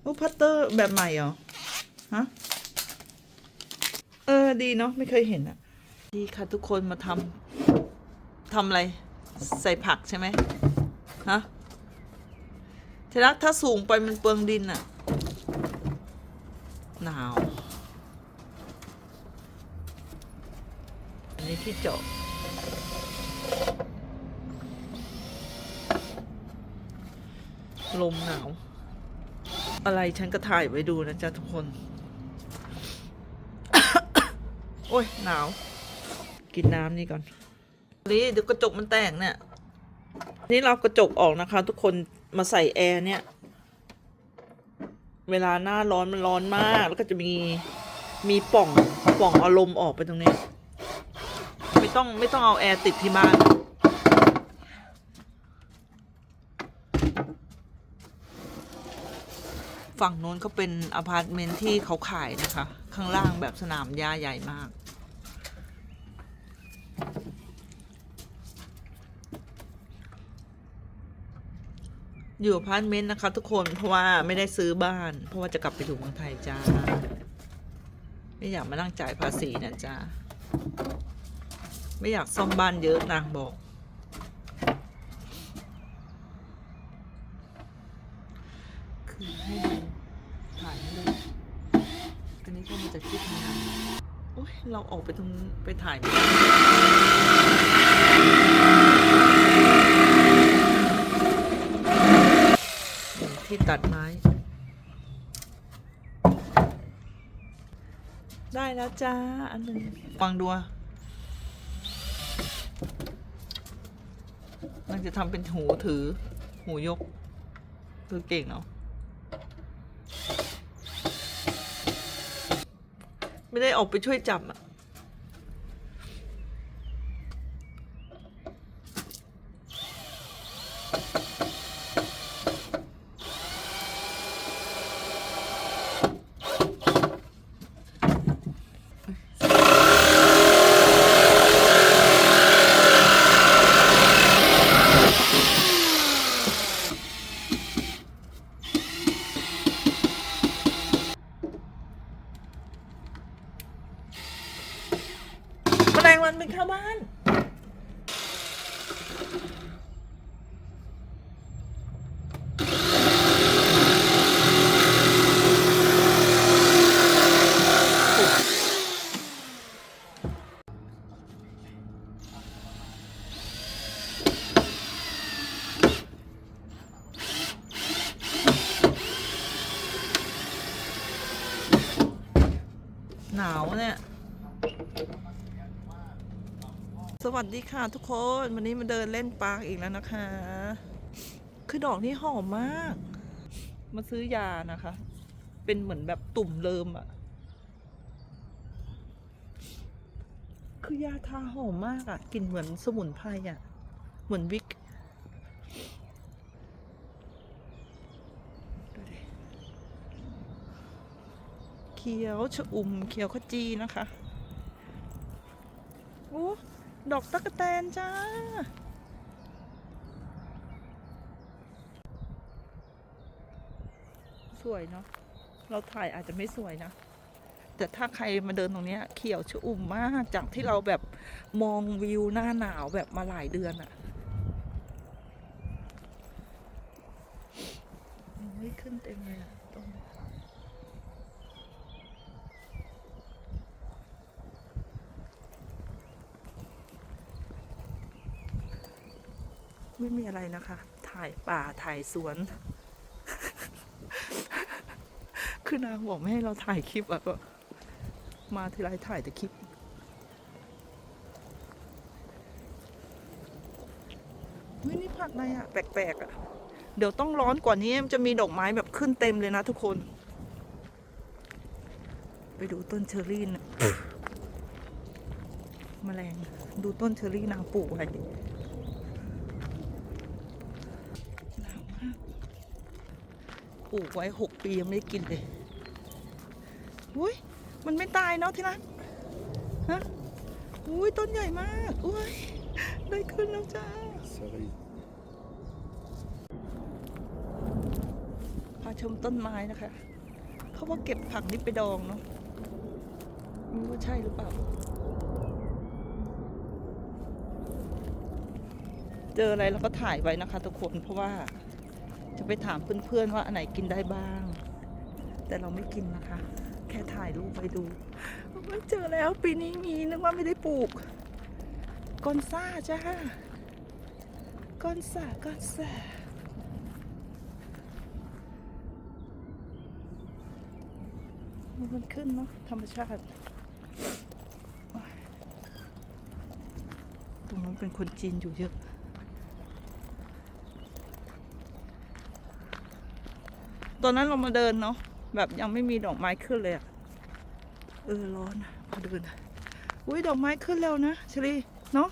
โอ้พัตเตอร์แบบใหม่เหรอ ฮะ เออ ดีเนาะไม่เคยเห็นอะดีค่ะทุกคนมาทำทำอะไร ใส่ผักใช่ไหมฮะทีรักถ้าสูงไปมันเปลืองดินอะหนาว อันนี้ที่เจาะลมหนาว อะไรฉันก็ถ่ายไว้ดูนะจ๊ะทุกคน โอ้ยหนาว กินน้ำนี่ก่อนนี่เดี๋ยวกระจกมันแตกเนี่ย นี่เรากระจกออกนะคะ ทุกคนมาใส่แอร์เนี่ย เวลาหน้าร้อนมันร้อนมาก แล้วก็จะมีมีป่องป่องอาลมณ์ออกไปตรงนี้ ไม่ต้องไม่ต้องเอาแอร์ติดที่บ้าน ฝั่งโน้นก็เป็นอพาร์ตเมนต์ที่เขาขายนะคะ ข้างล่างแบบสนามหญ้าใหญ่มาก อยู่อพาร์ตเมนต์นะคะทุกคนเพราะว่าไม่ได้ซื้อบ้าน เพราะว่าจะกลับไปอยู่เมืองไทยจ้า ไม่อยากมานั่งจ่ายภาษีนะจ้าไม่อยากซ่อมบ้านเยอะนางบอก คือให้ดูถ่ายให้ดูอันนี้ก็มาจากที่ทำงานโอ้ย เราออกไปตรงไปถ่ายที่ตัดไม้ ได้แล้วจ้า อันหนึ่งฟังดูมันจะทำเป็นหูถือ หูยกคือเก่งเนาะ ไม่ได้ออกไปช่วยจับอะแมลงวันเป็นเข้าบ้าน หนาวเนี่ย ส วัสดีค่ะทุกคนวันนี้มาเดินเล่นปาร์คอีกแล้วนะคะ คือดอกนี้หอมมาก มาซื้อยานะคะ เป็นเหมือนแบบตุ่มเลิมอะคือยาทาหอมมากอะกลิ่นเหมือนสมุนไพรอะเหมือนวิกเขียวชะอุ่มเขียวขจีนะคะ ดอกตะกะแตนจ้า สวยเนาะ เราถ่ายอาจจะไม่สวยนะ แต่ถ้าใครมาเดินตรงนี้เขียวชอุ่มมากจากที่เราแบบมองวิวหน้าหนาวแบบมาหลายเดือนอะเฮ้ยขึ้นเต็มเลยอะตรงนี้ ไม่มีอะไรนะคะ ถ่ายป่าถ่ายสวน คือนางบอกไม่ให้เราถ่ายคลิปอะก็มาทีไรถ่ายแต่คลิปเฮ้ยนี่ผักอะไรอะแปลกๆอะเดี๋ยวต้องร้อนกว่านี้มันจะมีดอกไม้แบบขึ้นเต็มเลยนะทุกคน ไปดูต้นเชอรี่นะแมลงดูต้นเชอรี่นางปลูกไว้หนาวมาก ปลูกไว้หกปียังไม่ได้กินเลยอุ้ยมันไม่ตายเนาะที่รักฮะอุ้ยต้นใหญ่มากอุ้ยได้ขึ้นแล้วจ้า Sorry. พระชมต้นไม้นะคะเขาว่าเก็บผักนี่ไปดองเนาะไม่รู้ว่าใช่หรือเปล่า เจออะไรเราก็ถ่ายไว้นะคะทุกคนเพราะว่า จะไปถามเพื่อนๆว่าอันไหนกินได้บ้าง แต่เราไม่กินนะคะ แค่ถ่ายรูปไปดูไม่เจอแล้วปีนี้มีนึกว่าไม่ได้ปลูกกอนซ่าจ้ากอนซ่ากอนซ่ามันขึ้นเนาะธรรมชาติ ตรงนั้นเป็นคนจีนอยู่เยอะ ตอนนั้นเรามาเดินเนาะแบบยังไม่มีดอกไม้ขึ้นเลยอะเออร้อนอะพอเดินอุ้ยดอกไม้ขึ้นแล้วนะชลีเนาะ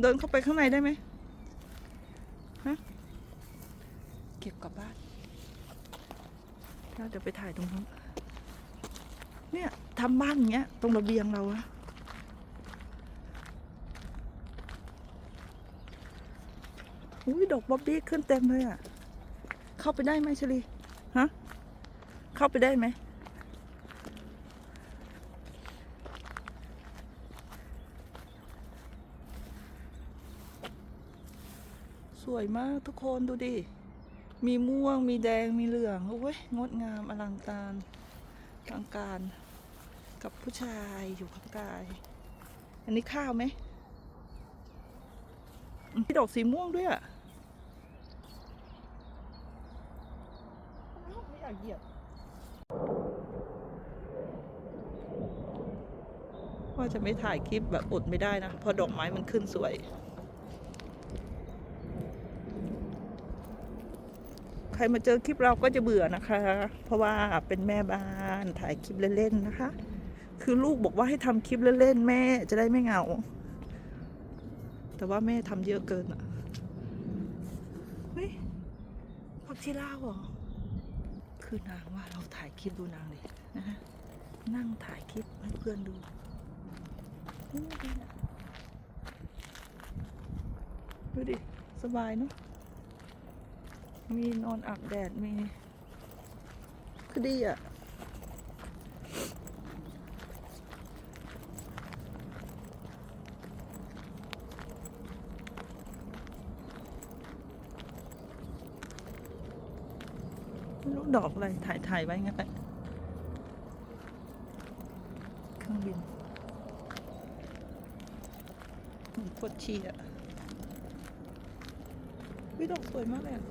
เดินเข้าไปข้างในได้ไหมฮะเก็บกลับบ้านเราเดี๋ยวไปถ่ายตรงนู้นเนี่ยทำบ้านอย่างเงี้ย ตรงระเบียงเราอะอุ้ยดอกบ๊อบบี้ขึ้นเต็มเลยอะ เข้าไปได้ไหมชลีฮะเข้าไปได้ไหมสวยมากทุกคนดูดิ มีม่วง มีแดง มีเหลือง โอ้ย งดงามอลังการอลังการ กับผู้ชายอยู่ข้างกายอันนี้ข้าวไหมอืมมีดอกสีม่วงด้วยอะ อ้าวไม่อยาก เหยียบว่าจะไม่ถ่ายคลิปแบบอดไม่ได้นะ เพราะดอกไม้มันขึ้นสวย ใครมาเจอคลิปเราก็จะเบื่อนะคะ เพราะว่าเป็นแม่บ้านถ่ายคลิปเล่นๆนะคะ คือลูกบอกว่าให้ทำคลิปเล่นๆแม่จะได้ไม่เหงา แต่ว่าแม่ทำเยอะเกินอะเฮ้ยผักชีลาวเหรอ คือนางว่าเราถ่ายคลิปดูนางเลยนะฮะนั่งถ่ายคลิปให้เพื่อนดูดูดิ สบายเนาะมีนอนอาบแดดมีคือดีอะ ดอกอะไรถ่ายถ่ายไว้งั้นแหละเครื่องบินโหมือนปวดฉี่อะวิดอกสวยมากเลยอะ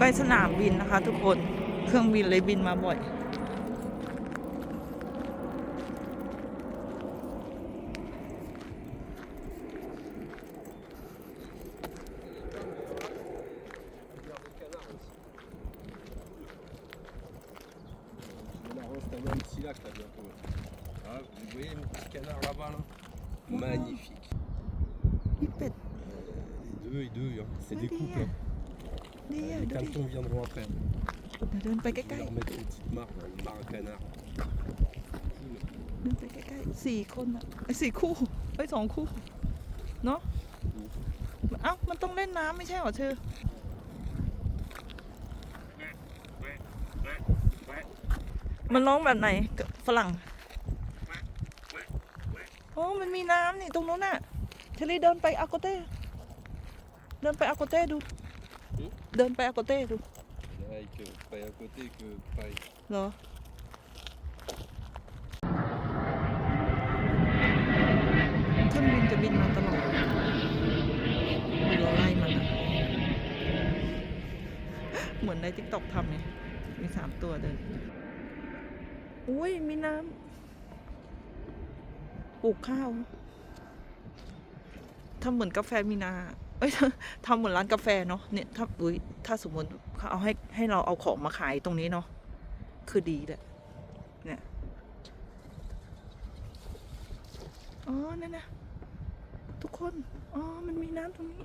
ใกล้สนามบินนะคะ ทุกคนเครื่องบินเลยบินมาบ่อย On a installé un petit lac là bientôt. Ah, vous voyez mon petit canard là-bas là Magnifique. นี่เป็ด Les deux et deux, hein. c'est des Oui. couples. hein. ดีอะ Les ดูดิ cantons viendront après. เดี๋ยวเดินไปใก Je vais ล้ leur mettre une petite marque, là, une marque à canard. ๆเดินไปใกล้ๆสี่คนอะไอ้ยสี่คู่ไอ้ยสองคู่ เนาะเอ้ามันต้องเล่นน้ำไม่ใช่เหรอเธอมันร้องแบบไหนกับฝรั่งโอ้มันมีน้ำนี่ตรงนู้นน่ะเชลีเดินไปอาโกเต้ เดินไปอาโกเต้ดูหือ เดินไปอาโกเต้ดู Avec euh, pas à côté que pareil. เหรอเครื่องบินจะบินมาตลอดเราไล่มันอะเหมือนในทิกตอกทำไงมีสามตัวเดินอุ้ยมีน้ำปลูกข้าวทำเหมือนกาแฟมีนา เอ้ยทำเหมือนร้านกาแฟเนาะเนี่ยถ้าอุ้ยถ้าสมมติเขาเอาให้ให้เราเอาของมาขายตรงนี้เนาะคือดีแหละเนี่ยอ๋อนั่นนะทุกคน อ๋อ มันมีน้ำตรงนี้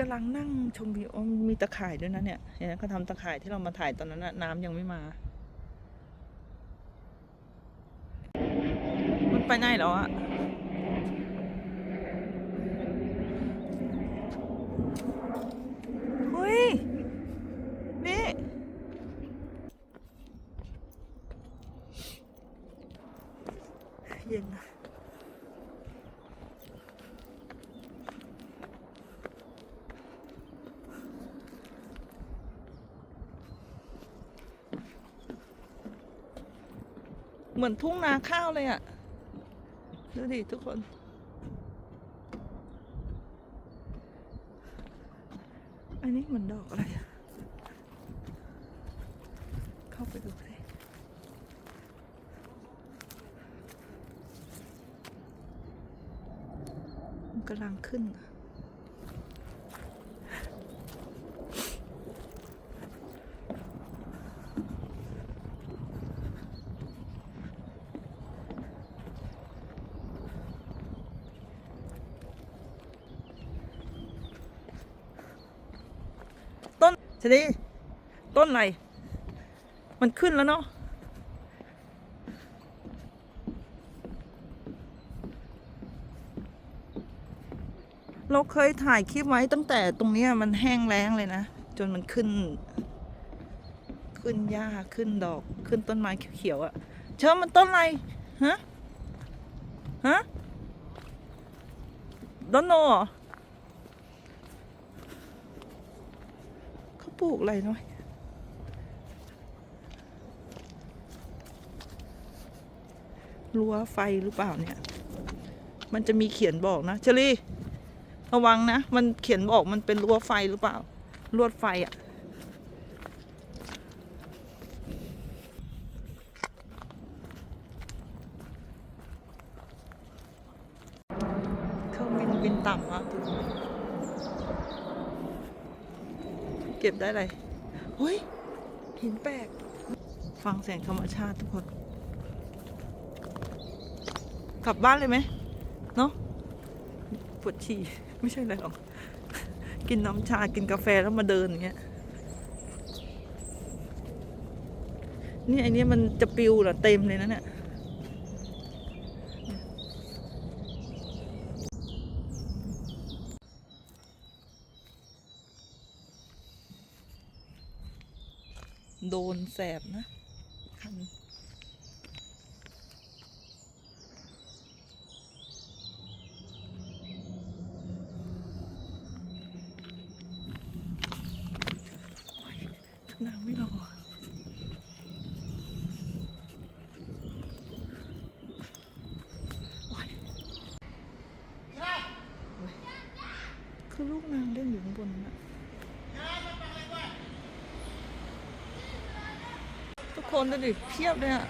กำลังนั่งชมวิวมีตะข่ายด้วยนะเนี่ยเห็นเขาทำตะข่ายที่เรามาถ่ายตอนนั้นนะน้ำยังไม่มา มันไปไหนแล้วอะเฮ้ย นี่ เย็นนะ เหมือนทุ่งนาข้าวเลยอะดูดิทุกคน อันนี้เหมือนดอกอะไร เข้าไปดูสิมันกำลังขึ้นอะ ต้นชนีต้นอะไร มันขึ้นแล้วเนาะเราเคยถ่ายคลิปไว้ตั้งแต่ตรงนี้มันแห้งแล้งเลยนะ จนมันขึ้น ขึ้นหญ้าขึ้นดอกขึ้นต้นไม้เขียวๆอะ่ะ เชิญมันต้นอะไรฮะฮะดอนโนเหรอเขาป ลูกอะไรเนาะรั้วไฟหรือเปล่าเนี่ย มันจะมีเขียนบอกนะเชอรี่ระวังนะ มันเขียนบอกมันเป็นรั้วไฟหรือเปล่า ลวดไฟอะ่ะ เครื่องบินบินต่ำอะทุกคน เก็บได้เลยเฮ้ยหินแปลก ฟังเสียงธรรมชาติทุกคน กลับบ้านเลยไหมเนาะปวดฉี่ไม่ใช่อะไรหรอก กินน้ำชากินกาแฟแล้วมาเดินอย่างเงี้ยนี่ไอเนี้ยมันจะปิวเหรอเต็มเลยนะเนี่ย โดนแสบนะ คันนางไม่รอโอ๊ยโอ๊ยคือลูกนางเล่นอยู่ข้างบนนะทุก คนดูดิเพียบเลยอะ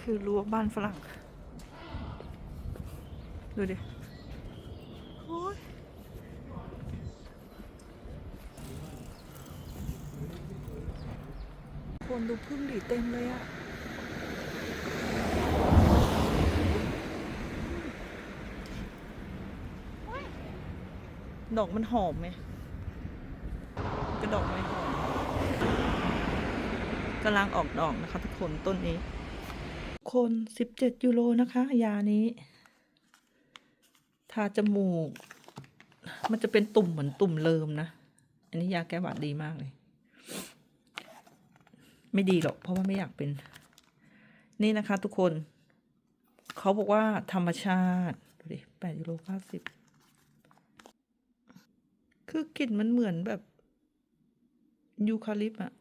คือรั้วบ้านฝรั่ง ดูดิโอ๊ยคนดูพึ่งดีเต็มเลยอะดอกมันหอมไหมกระ ดอกไม่หอมกำลังออกดอกนะคะ ทุกคนต้นนี้ คนสิบเจ็ดยูโรนะคะ ยานี้ ทาจมูก มันจะเป็นตุ่มเหมือนตุ่มเลิมนะ อันนี้ยาแก้หวัดดีมากเลย ไม่ดีหรอก เพราะว่าไม่อยากเป็น นี่นะคะ ทุกคน เขาบอกว่าธรรมชาติ ดูดิแปดยูโรเก้าสิบคือกลิ่นมันเหมือนแบบ ยูคาลิปต์อะ